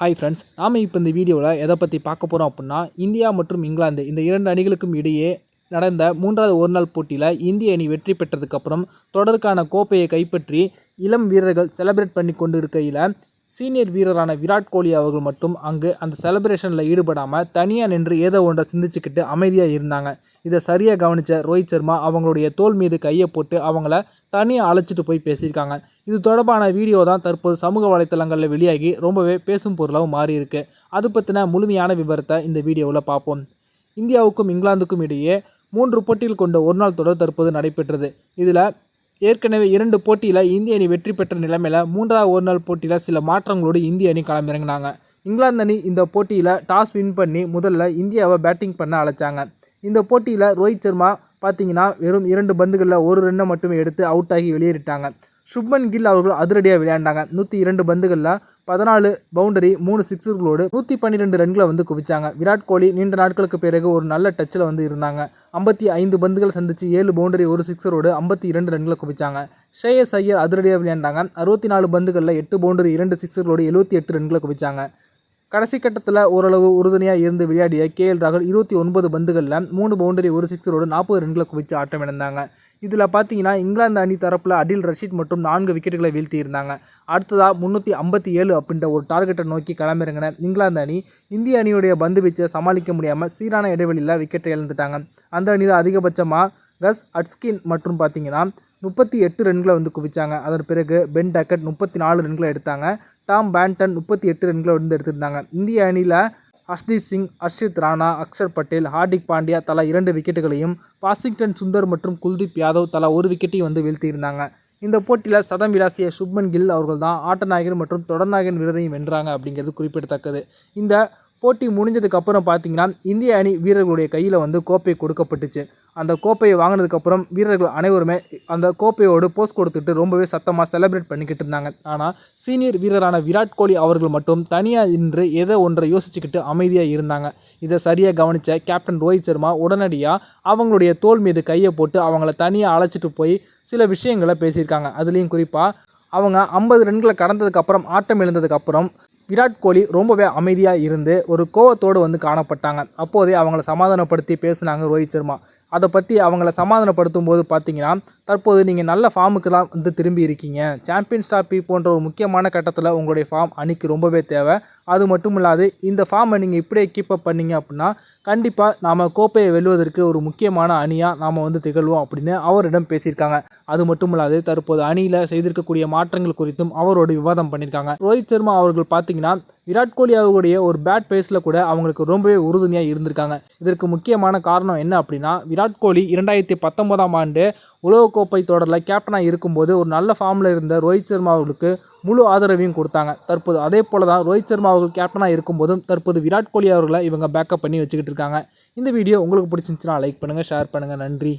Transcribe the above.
Hi friends நாம் இப்போ இந்த வீடியோவில் எதை பற்றி பார்க்க போகிறோம் அப்படின்னா இந்தியா மற்றும் இங்கிலாந்து இந்த இரண்டு அணிகளுக்கும் இடையே நடந்த மூன்றாவது ஒருநாள் போட்டியில் இந்திய அணி வெற்றி பெற்றதுக்கப்புறம் தொடருக்கான கோப்பையை கைப்பற்றி இளம் வீரர்கள் செலிப்ரேட் பண்ணி கொண்டு இருக்கையில் சீனியர் வீரரான விராட் கோலி அவர்கள் மட்டும் அங்கு அந்த செலிப்ரேஷனில் ஈடுபடாமல் தனியாக நின்று ஏதோ ஒன்றை சிந்திச்சுக்கிட்டு அமைதியாக இருந்தாங்க. இதை சரியாக கவனித்த ரோஹித் சர்மா அவங்களுடைய தோல் மீது கையை போட்டு அவங்கள தனியாக அழைச்சிட்டு போய் பேசியிருக்காங்க. இது தொடர்பான வீடியோ தான் தற்போது சமூக வலைத்தளங்களில் வெளியாகி ரொம்பவே பேசும் பொருளாகவும் மாறியிருக்கு. அது பற்றின முழுமையான விவரத்தை இந்த வீடியோவில் பார்ப்போம். இந்தியாவுக்கும் இங்கிலாந்துக்கும் இடையே மூன்று போட்டிகள் கொண்ட ஒருநாள் தொடர் தற்போது நடைபெற்றது. இதில் ஏற்கனவே இரண்டு போட்டியில் இந்திய அணி வெற்றி பெற்ற நிலைமையில் மூன்றாவது ஒரு நாள் போட்டியில் சில மாற்றங்களோடு இந்திய அணி களமிறங்கினாங்க. இங்கிலாந்து அணி இந்த போட்டியில் டாஸ் வின் பண்ணி முதல்ல இந்தியாவை பேட்டிங் பண்ண அழைச்சாங்க. இந்த போட்டியில் ரோஹித் சர்மா பார்த்தீங்கன்னா வெறும் இரண்டு பந்துகளில் ஒரு ரன்னை மட்டுமே எடுத்து அவுட் ஆகி வெளியேறிட்டாங்க. சுப்மன் கில் அவர்கள் அதிரடியாக விளையாண்டாங்க. நூற்றி இரண்டு பந்துகளில் பதினாலு பவுண்டரி மூணு சிக்ஸர்களோடு நூற்றி பன்னிரெண்டு ரன்களை வந்து குவிச்சாங்க. விராட் கோலி நீண்ட நாட்களுக்கு பிறகு ஒரு நல்ல டச்சில் வந்து இருந்தாங்க. ஐம்பத்தி ஐந்து பந்துகள் சந்திச்சு ஏழு பவுண்டரி ஒரு சிக்ஸரோடு ஐம்பத்தி இரண்டு ரன்களை குவிச்சாங்க. ஷேயஸ் ஐயர் அதிரடியாக விளையாண்டாங்க. அறுபத்தி நாலு பந்துகளில் எட்டு பவுண்டரி இரண்டு சிக்ஸர்களோடு எழுபத்தி எட்டு ரன்களை குவிச்சாங்க. கடைசி கட்டத்தில் ஓரளவு உறுதுணையாக இருந்து விளையாடிய கே எல் ராகுல் இருபத்தி ஒன்பது பந்துகளில் மூணு பவுண்டரி ஒரு சிக்ஸரோடு நாற்பது ரன்களை குவித்து ஆட்டம் இழந்தாங்க. இதில் பார்த்தீங்கன்னா இங்கிலாந்து அணி தரப்பில் அடில் ரஷீத் மற்றும் நான்கு விக்கெட்டுகளை வீழ்த்தி இருந்தாங்க. அடுத்ததாக முந்நூற்றி ஐம்பத்தி ஏழு அப்படின்ற ஒரு டார்கெட்டை நோக்கி களமிறங்கின இங்கிலாந்து அணி இந்திய அணியுடைய பந்து வீச்சை சமாளிக்க முடியாமல் சீரான இடைவெளியில் விக்கெட்டை இழந்துட்டாங்க. அந்த அணியில் அதிகபட்சமாக கஸ் அட்ஸ்கின் மற்றும் பார்த்தீங்கன்னா முப்பத்தி எட்டு ரன்களை வந்து குவிச்சாங்க. அதன் பிறகு பென் டக்கட் முப்பத்தி நாலு ரன்களை எடுத்தாங்க. டாம் பேண்டன் முப்பத்தி எட்டு ரன்களை வந்து எடுத்திருந்தாங்க. இந்திய அணியில் ஹர்ஷ்தீப் சிங் அர்ஷித் ராணா அக்ஷர் பட்டேல் ஹார்திக் பாண்டியா தலா இரண்டு விக்கெட்டுகளையும் வாஷிங்டன் சுந்தர் மற்றும் குல்தீப் யாதவ் தலா ஒரு விக்கெட்டையும் வந்து வீழ்த்தியிருந்தாங்க. இந்த போட்டியில் சதம் விளாசிய சுப்மன் கில் அவர்கள் தான் ஆட்டநாயகன் மற்றும் தொடர்நாயகன் விருதையும் வென்றாங்க அப்படிங்கிறது குறிப்பிடத்தக்கது. இந்த போட்டி முடிஞ்சதுக்கப்புறம் பார்த்தீங்கன்னா இந்திய அணி வீரர்களுடைய கையில் வந்து கோப்பை கொடுக்கப்பட்டுச்சு. அந்த கோப்பையை வாங்கினதுக்கப்புறம் வீரர்கள் அனைவருமே அந்த கோப்பையோடு போஸ்ட் கொடுத்துட்டு ரொம்பவே சத்தமாக செலிப்ரேட் பண்ணிக்கிட்டு இருந்தாங்க. ஆனால் சீனியர் வீரரான விராட் கோலி அவர்கள் மட்டும் தனியாக நின்று எதை ஒன்றை யோசிச்சுக்கிட்டு அமைதியாக இருந்தாங்க. இதை சரியாக கவனித்த கேப்டன் ரோஹித் சர்மா உடனடியாக அவங்களுடைய தோல் மீது கையை போட்டு அவங்கள தனியாக அழைச்சிட்டு போய் சில விஷயங்களை பேசியிருக்காங்க. அதுலேயும் குறிப்பாக அவங்க ஐம்பது ரன்களை கடந்ததுக்கப்புறம் ஆட்டம் எழுந்ததுக்கப்புறம் விராட் கோலி ரொம்பவே அமைதியாக இருந்து ஒரு கோவத்தோடு வந்து காணப்பட்டாங்க. அப்போதே அவங்கள சமாதானப்படுத்தி பேசினாங்க ரோஹித் சர்மா. அதை பற்றி அவங்கள சமாதானப்படுத்தும் போது பார்த்தீங்கன்னா தற்போது நீங்கள் நல்ல ஃபார்முக்கு தான் வந்து திரும்பி இருக்கீங்க. சாம்பியன்ஸ் ட்ராஃபி போன்ற ஒரு முக்கியமான கட்டத்தில் உங்களுடைய ஃபார்ம் அணிக்கு ரொம்பவே தேவை. அது மட்டும் இல்லாது இந்த ஃபார்மை நீங்கள் இப்படியே கீப் அப் பண்ணீங்க அப்படின்னா கண்டிப்பாக நாம் கோப்பையை வெல்வதற்கு ஒரு முக்கியமான அணியாக நாம் வந்து திகழ்வோம் அப்படின்னு அவரிடம் பேசியிருக்காங்க. அது மட்டும் இல்லாது தற்போது அணியில் செய்திருக்கக்கூடிய மாற்றங்கள் குறித்தும் அவரோடு விவாதம் பண்ணியிருக்காங்க. ரோஹித் சர்மா அவர்கள் பார்த்தீங்கன்னா விராட் கோலி அவர்களுடைய ஒரு பேட் பேஸில் கூட அவங்களுக்கு ரொம்பவே உறுதுணையாக இருந்திருக்காங்க. இதற்கு முக்கியமான காரணம் என்ன அப்படின்னா விராட் கோலி இரண்டாயிரத்தி பத்தொன்பதாம் ஆண்டு உலகக்கோப்பை தொடரில் கேப்டனாக இருக்கும்போது ஒரு நல்ல ஃபார்மில் இருந்த ரோஹித் சர்மா அவர்களுக்கு முழு ஆதரவையும் கொடுத்தாங்க. தற்போது அதே போல தான் ரோஹித் சர்மா அவர்கள் கேப்டனாக இருக்கும்போதும் தற்போது விராட் கோலி அவர்களை இவங்க பேக்கப் பண்ணி வச்சுக்கிட்டு இருக்காங்க. இந்த வீடியோ உங்களுக்கு பிடிச்சிருந்துச்சுன்னா லைக் பண்ணுங்கள் ஷேர் பண்ணுங்கள் நன்றி.